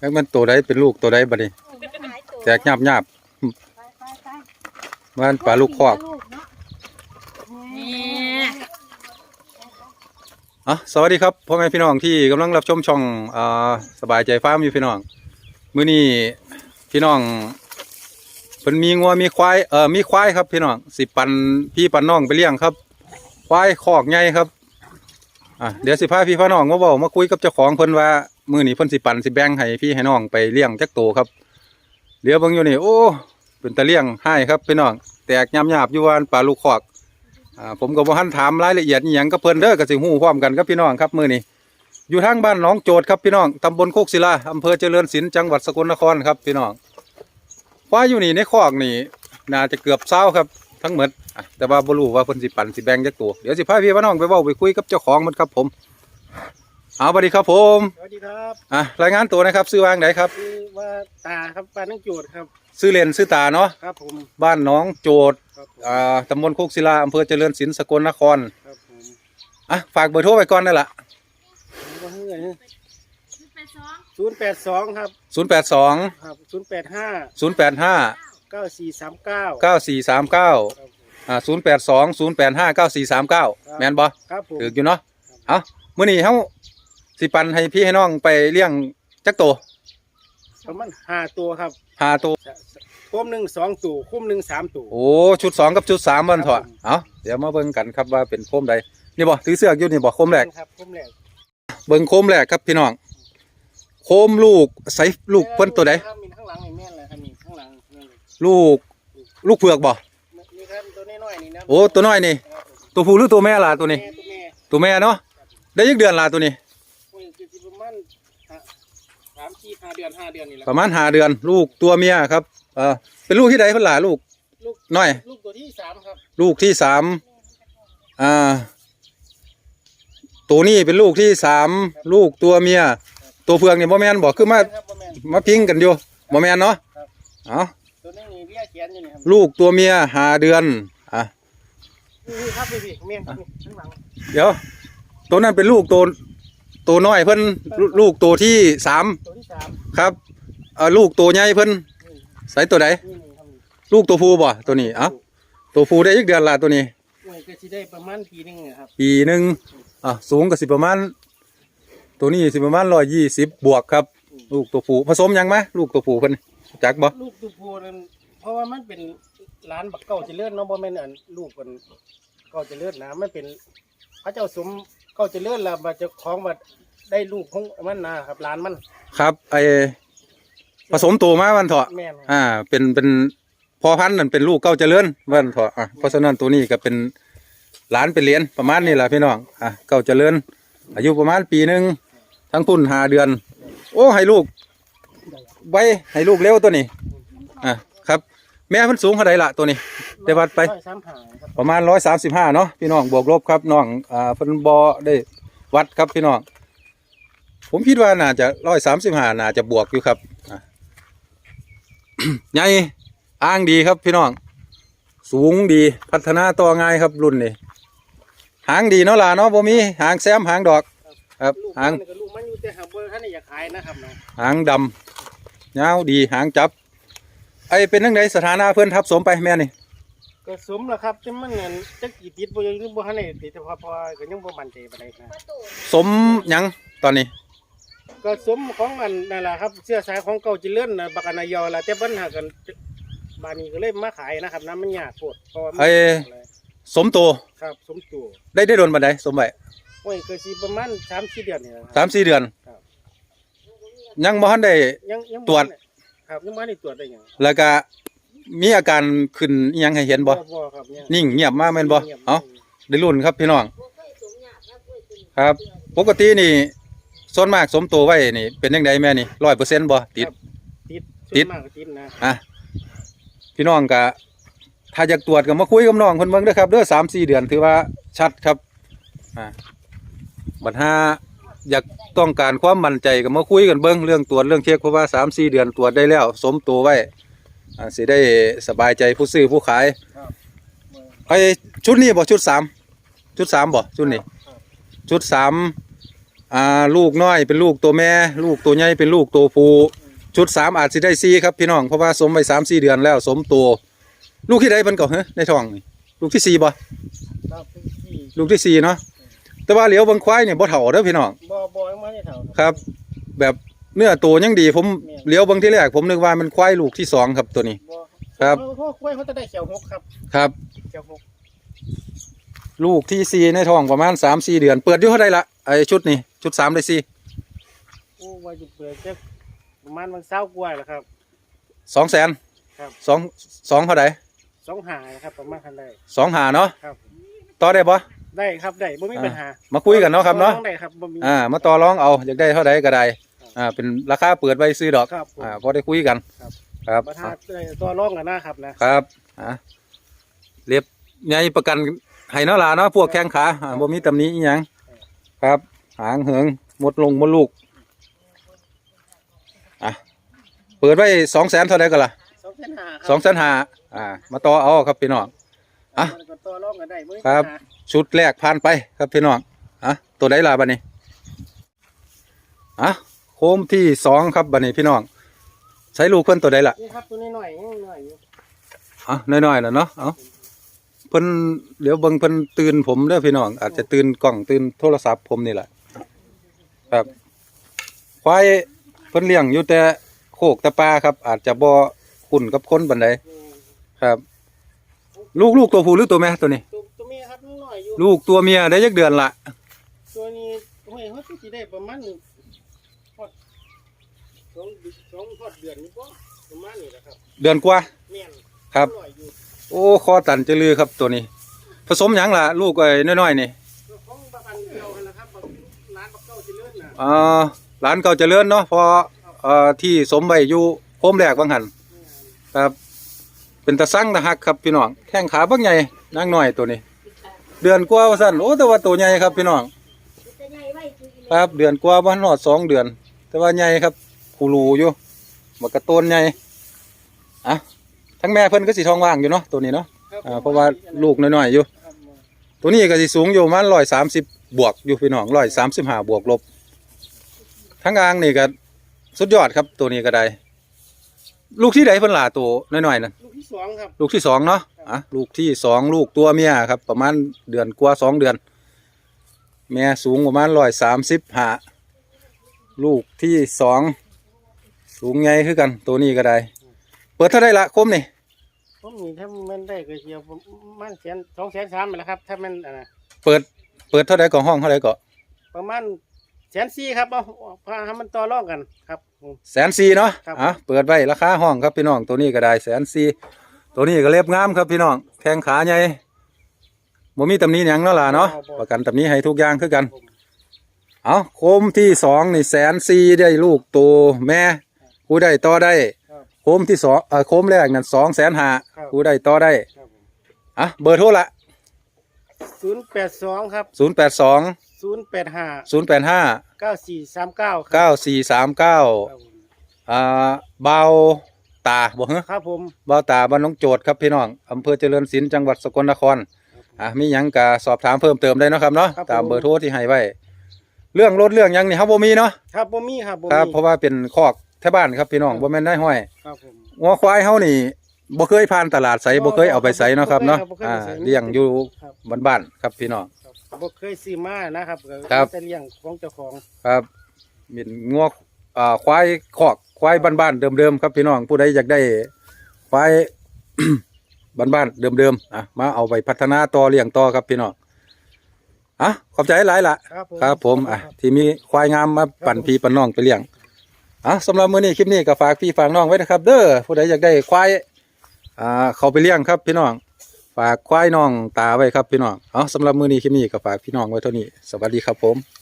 แล้วมันตัวใดเป็นลูกตัวใดบัดนี้แตกหยาบหยาบไปไปไปๆมันปลาลูกคอกนี่อะสวัสดีครับพ่อแม่พี่น้องที่กำลังรับชมช่องอ่าสบายใจฟาร์มอยู่พี่น้องมื้อนี้พี่น้องเพิ่นมีงัวมีควายเอ่อมีควายครับพี่น้องสิปันพี่ปันน้องไปเลี้ยงครับ ควายคอกใหญ่ครับอะเดี๋ยวสิพาพี่พาน้องมาเว้ามาคุยกับเจ้าของเพิ่นว่า มื้อนี้เพิ่นสิปันสิแบ่งให้พี่ให้น้องไปเลี้ยงจักโตครับเดี๋ยวเบิ่งอยู่นี่โอ้เป็นตะเลี้ยงให้ครับพี่น้องแตกยำหยาบอยู่วานปลาลูกคอกอ่าผมก็บ่ทันถามรายละเอียดอหยังกับเพิ่นเด้อก็สิฮู้พร้อมกันกับพี่น้องครับมื้อนี้อยู่ทางบ้านหนองโจดครับพี่น้องตำบลโคกศิลาอำเภอเจริญศิลป์จังหวัดสกลนครครับพี่น้องควายอยู่นี่ในคอกนี่น่าจะเกือบเศร้าครับทั้งหมดแต่ว่าบ่รู้ว่าเพิ่นสิปันสิแบ่งจักตัวเดี๋ยวสิพาพี่พาน้องไปเว้าไปคุยกับเจ้าของมันครับผม เอาสวัสดีครับผมสวัสดีครับอะรายงานตัวนะครับชื่อว่าจั่งใดครับคือว่าตาครับปลานังโจดครับชื่อเล่นชื่อตาเนาะครับผมบ้านหนองโจดครับผมอ่าตำบลโคกศิลาอำเภอเจริญศิลป์สกลนครครับผมอะฝากเบอร์โทรไว้ก่อนนั่นล่ะว่าเฮ้ยไปซ้อมศูนย์แปดสองครับ082 ครับศูนย์แปดห้าศูนย์แปดห้าเก้าสี่สามเก้าเก้าสี่สามเก้าครับผมอ่าศูนย์แปดสองศูนย์แปดห้าเก้าสี่สามเก้าแมนบอครับผมถืออยู่เนาะเอามื่อนี้เขา สิปันให้พี่ให้น้องไปเลี้ยงจักโตประมาณห้าตัวครับหาโตวคุ้มหนึ่งสองตัวคุ้มหนึ่งสามตัว โอ้ ชุดสองกับชุดสามวันเถอะครับผมเอาเดี๋ยวมาเบิ่งกันครับว่าเป็นโคมใด นี่บ่ถือเสือกอยู่นี่บ่โคมแรก ครับคุ้มแรกเบิ่งโคมแรกครับพี่น้อง โคมลูกใส่ลูกเพิ่นตัวใดครับมีข้างหลังนี่แม่นเลยครับมีข้างหลังนี่ลูก ลูกเผือกบ่ นี่ครับตัวน้อยๆนี่นะโอ้ ตัวน้อยนี่ครับผมตัวผู้หรือตัวแม่ล่ะตัวนี้ แม่ตัวแม่ตัวแม่เนาะ ได้ยักเดือนล่ะตัวนี้ โอ้ยคือสิประมาณห้าสามสี่ ห้าเดือนห้าเดือนนี่แหละประมาณหาเดือน ลูกตัวเมียครับเออเป็นลูกที่ใดเพิ่นล่ะลูก ลูกน้อย ลูกตัวที่สามครับลูกที่สามอ่า ตัวนี้เป็นลูกที่สามลูกตัวเมีย ตัวเพืองนี่บ่แมนบอกคือมา ครับบ่แม่นมาพิงกันอยู่บ่แมนเนาะครับเอาตัวนี้นี่เบี้ยเขียนอยู่นี่ครับลูกตัวเมียหาเดือนอะนี่ครับพี่พี่เมียนนี่ข้างหลังเดี๋ยว ตัวนั้นเป็นลูกตัว ตัวน้อยเพิ่นลูลูกตัวที่สามตัวที่สามครับเอ่อลูกตัวใหญ่เพิ่นนี่ใส่ตัวใดนี่นี่ครับนี่ลูกตัวผู้บ่ตัวนี้เอ้าตัวผู้ได้อีกเดือนละตัวนี้โอ้ยก็สิได้ประมาณปีหนึงอะครับปีหนึ่งอะสูงก็สิประมาณ ตัวนี้สิประมาณร้อยยี่สิบบวกครับ ลูกตัวผู้ผสมยังไหมลูกตัวผู้เพิ่นจักบ่ลูกตัวผู้นั่นเพราะว่ามันเป็นร้านบักเก่าเจะเลื่อนเนาะบ่แม่นอันลูกมันเก่าเจะเลื่อนนะมันเป็นพระเจ้าสมเก่าเจะเลื่อนแล้วมาเจะคล้องมา ได้ลูกของมันนะครับร้านมันครับไอผสมตัวมาวันเถอะแม่นครับอ่า เป็นเป็นพอพันธุ์นั่นเป็นลูกเก้าเจริญวันเถอะอะเพราะฉะนั้นตัวนี้ก็เป็นหลานเป็นเหรียญประมาณนี้แหละพี่น้องอะเก้าเจริญ อายุประมาณปีหนึ่งทั้งพุ่นหาเดือน โอ้ให้ลูก ไว้ให้ลูกเร็วตัวนี้อะครับ แม่มันสูงเท่าไรละตัวนี้ได้วัดไป ร้อยสามหาครับประมาณร้อยสามสิบห้าเนาะพี่น้องบวกลบครับน้องอ่าเพิ่นบอได้วัดครับพี่น้อง ผมคิดว่าน่าจะร้อยสามสิบห้าน่าจะบวกอยู่ครับอะใหญ่อ้างดีครับพี่น้อง สูงดีพัฒนาต่อง่ายครับรุ่นนี้หางดีเนาะล่ะเนาะบ่มีหางแซมหางดอก ครับลูกหางมันก็ลูกมันอยู่แต่หางบ่ท่านได้อยากขายนะครับเนาะหางดำยาวดีหางจับ ไอเป็นนังไดสถานะเพื่อนทับสมไปแม่นี่ก็สมแล้วครับแต่มันนั่นจักกี่ติดบ่ยังบ่ทันได้ติดแต่พอพอก็ยังบ่มั่นใจปานใดนะสมหยังตอนนี้ ก็สมของอันนั่นแหละครับเสื้อสายของเก่าเจริญนะบักอนนายอละแต่ปัญหากันบานนี้ก็เลยมาขายนะครับน้ำมันยากโคตรเพราะว่ามันไอ้สมโตวครับสมตัวได้ได้โดนบันไดสมไว้โอ้ยก็สิประมาณ3 4เดือนนี่แหละคสารับมสี่เดือน ครับ ยังบ่ทันได้ ยังยังบ่ตรวจ ได้ครับยังบ่ได้ตรวจได้หยังแล้วก็มีอาการขึ้นอิหยังให้เห็นบ่บ่ครับยังนิ่งเงียบมากแม่นบ่งียบเอ้าได้รุ่นครับพี่น้องครับ ปกตินี่ ส่วนมากสมโตวไว้นี่เป็นยังไงแม่นี่ร้อยเปอร์เซ็นต์บ่ติด ติดติด ส่วนมากก็ติดนะอะพี่น้องก็ถ้าอยากตรวจก็มาคุยกับน้องเพิ่นเบิ่งเด้อครับเด้อสามสี่เดือนถือว่าชัดครับอ่าบัดหาอยากต้องการความมั่นใจก็มาคุยกันเบิ่งเรื่องตรวจเรื่องเช็คเพราะว่าสามสี่เดือนตรวจได้แล้ว สมตัวไว้อ่าสิได้สบายใจผู้ซื้อผู้ขายไอชุดนี้บ่ชุดสามชุดสามบ่ชุดนี้ ชุดสาม อ่าลูกน้อยเป็นลูกตัวแม่ ลูกตัวใหญ่เป็นลูกตัวผู้ชุดสามอาจสิได้สี่ครับพี่น้องเพราะว่าสมไปสามสี่เดือนแล้ว สมตัว ลูกที่ใดมันก็เฮ้ในท้องนี่ลูกที่สี่บ่ครับที่ลูกที่สี่เนาะแต่ว่าเหลียวเบางควายเนี่ยบ่เฒ่าเด้อพี่น้องบ่บ่ยังบ่ได้เท่าครับ แบบเนื้อตัวยังดีผมเหลียวเบางที่แรกผมนึกว่ามันควายลูกที่สองครับตัวนี้บ่ครับเพราะกล้วยเขาจะได้เขียวหกครับ ครับเขียวหกลูกที่สี่ในท้องประมาณสามสี่เดือน เปิดอยู่เท่าไรละ ไอชุดนี้ชุดสามได้สี่โอ้ว่าจะเปิดจักประมาณมันเศร้ากล้วยแล้วครับ สองแสนครับ สองสองเท่าไรสองหานะครับประมาณคันได้สองหาเนาะครับ ต่อได้ปะได้ครับได้บ่มีปัญหามาคุยกันเนาะครับเนาะต้องได้ครับบ่มี อ่ามาต่อรองเอาอยากได้เท่าไรก็ได้อ่าเป็นราคาเปิดไว้ซื้อดอกครับผมอ่าพอได้คุยกันครับ ครับประธานได้ตัวรองกันนะครับนะครับอ่าเรียบใหญ่ประกันให้เนาะล่ะเนาะพวกแข้งขาอ่าบ่มีตำหนิอีหยัง ครับ หางเหิงหมดลงหมดลูกอะเปิดไว้สองแสนเท่าไรก็ล่ะสองแสนห้าสองแสนห้าอ่า มาต่อเอาครับพี่น้องอะมันก็ตัวรองกันได้บ่มีครับปัญหาชุดแรกผ่านไปครับพี่น้องอะตัวไหนล่ะบัดนี้อะโคมที่สองครับบัดนี้พี่น้องใช้ลูกเพิ่นตัวใดล่ะนี่ครับตัวนี้หน่อยหน่อยอยู่อะน้อยๆแล้วเนาะเอา เพิ่นเดี๋ยวเบิ่งเพิ่นตื่นผมเด้อพี่น้อง อาจจะตื่นกล้องตื่นโทรศัพท์ผมนี่แหละครับควายเพิ่นเลี้ยงอยู่แต่โคกแต่ปลาครับ อาจจะบ่คุ้นกับคนบันไดครับ ลูกลูกตัวผู้หรือตัวแม่ตัวนี้ ตัวตัวเมียครับนิดหน่อยอยู่ ลูกตัวเมียได้ยักเดือนละตัวนี้โอ้ยเขาสิได้ประมาณหนึ่งฮอดสองสองฮอดเดือนนี่บ่ประมาณนี้แหละครับ เดือนกว่าแม่นครับนิดหน่อยอยู่ โอ้คอตันจะลือครับตัวนี้ ผสมหยังล่ะ ลูกไอ้น้อยๆนี่ตัวของประกันเดียวกันนะครับบักร้านบักเก้าสิเลื่อนน่ะอ่าหลานเก่าเจริญเนาะพอเอ่อที่สมไว้อยู่โคมแรกบางหันครับ เป็นตะสั่งตะหักครับพี่น้องแข้งขาบักใหญ่นางน้อยตัวนี้ เดือนกว่าว่าซั่นโอ้แต่ว่าตัวใหญ่ครับพี่น้องจะใหญ่ไว้คืออีครับเดือนกว่าบ่ฮอดสองเดือน แต่ว่าใหญ่ครับคูรูอยู่บักกระโตนใหญ่อะ ทั้งแม่เพิ่นก็สิท้องว่างอยู่เนาะตัวนี้เนาะครับอ่าเพราะว่าลูกน้อยๆอยู่ครับตัวนี้ก็สิสูงอยู่ประมาณร้อยสามสิบบวกอยู่พี่น้องร้อยสามสิบห้าบวกลบ ทั้งอ่างนี่ก็สุดยอดครับตัวนี้ก็ได้ ลูกที่ใดเพิ่นหลาตัวน้อยๆนั่นลูกที่สองครับ ลูกที่สองเนาะอะลูกที่สองลูกตัวเมียครับ ประมาณเดือนกว่าสองเดือน แม่สูงประมาณร้อยสามสิบห้าลูกที่สองสูงใหญ่คือกันตัวนี้ก็ได้เปิดเท่าไรละคมนี่ผมนี่ถ้ามันได้ก็เชียวประมาณแสนสองแสนสามไปแล้วครับ ถ้ามันอ่าเปิดเปิดเท่าไรก่อห้องเท่าไรก่อประมาณแสนสี่ครับเอาพาให้มันต่อรองกันครับผมแสนสี่เนาะครับอะเปิดไว้ราคาห้องครับพี่น้องตัวนี้ก็ได้แสนสี่ตัวนี้ก็เล็บงามครับพี่น้องแข้งขาใหญ่บ่มีตำหนี้หยังเนาะล่ะเนาะประกันตำหนี้ให้ทุกอย่างคือกันผมเอาโคมที่สองนี่แสนสี่ได้ลูกตัวแม่ผู้ได้ต่อได้ครับ โคมที่สองเอ่อโคมแรกนั่นสองแสนห้าครับผู้ได้ต่อได้ครับผมอะเบอร์โทรละศูนย์แปดสองครับศูนย์แปดสองศูนย์แปดห้าศูนย์แปดห้าเก้าสี่สามเก้าเก้าสี่สามเก้าครับผมอ่าเบาตาบอกเหรอ ครับผมเบาตาบ้านน้องโจทย์ครับพี่น้องอำเภอเจริญศิลป์จังหวัดสกลนครอะมีหยังกะสอบถามเพิ่มเติมได้เนาะครับเนาะครับตามผมเบอร์โทรที่ให้ไว้ เรื่องรถเรื่องหยังนี่ครับบ่มีเนาะครับบ่มีครับบ่ครับ มีเพราะว่าเป็นคอก แถวบ้านครับพี่น้องบ่แม่นได้ห้อยครับผม งัวควายเฮานี่บ่เคยผ่านตลาดไสบ่เคยเอาไปไสเนาะครับเนาะบ่เคยอ่าเอาไปไสเลี้ยงอยู่ครับ บ้านๆครับพี่น้อง ครับบ่เคยซื้อมานะครับก็ครับจะเลี้ยงของเจ้าของ ครับมีงัวอ่าควายคอกควายบ้านๆเดิมๆครับพี่น้องผู้ใดอยากได้ควาย บ้านๆเดิมๆอะมาเอาไปพัฒนาต่อเลี้ยงต่อครับพี่น้องอะขอบใจหลายละครับผม ครับผมอะที่มีควายงามมาปั่นพี่ปั่นน้องไปเลี้ยง อะสำหรับมื้อนี้คลิปนี้ก็ฝากพี่ฝากน้องไว้นะครับ เด้อผู้ใดอยากได้ควายอ่าเขาไปเลี้ยงครับพี่น้อง ฝากควายน้องตาไว้ครับพี่น้องเอาสำหรับมื้อนี้คลิปนี้ก็ฝากพี่น้องไว้เท่านี้ สวัสดีครับผม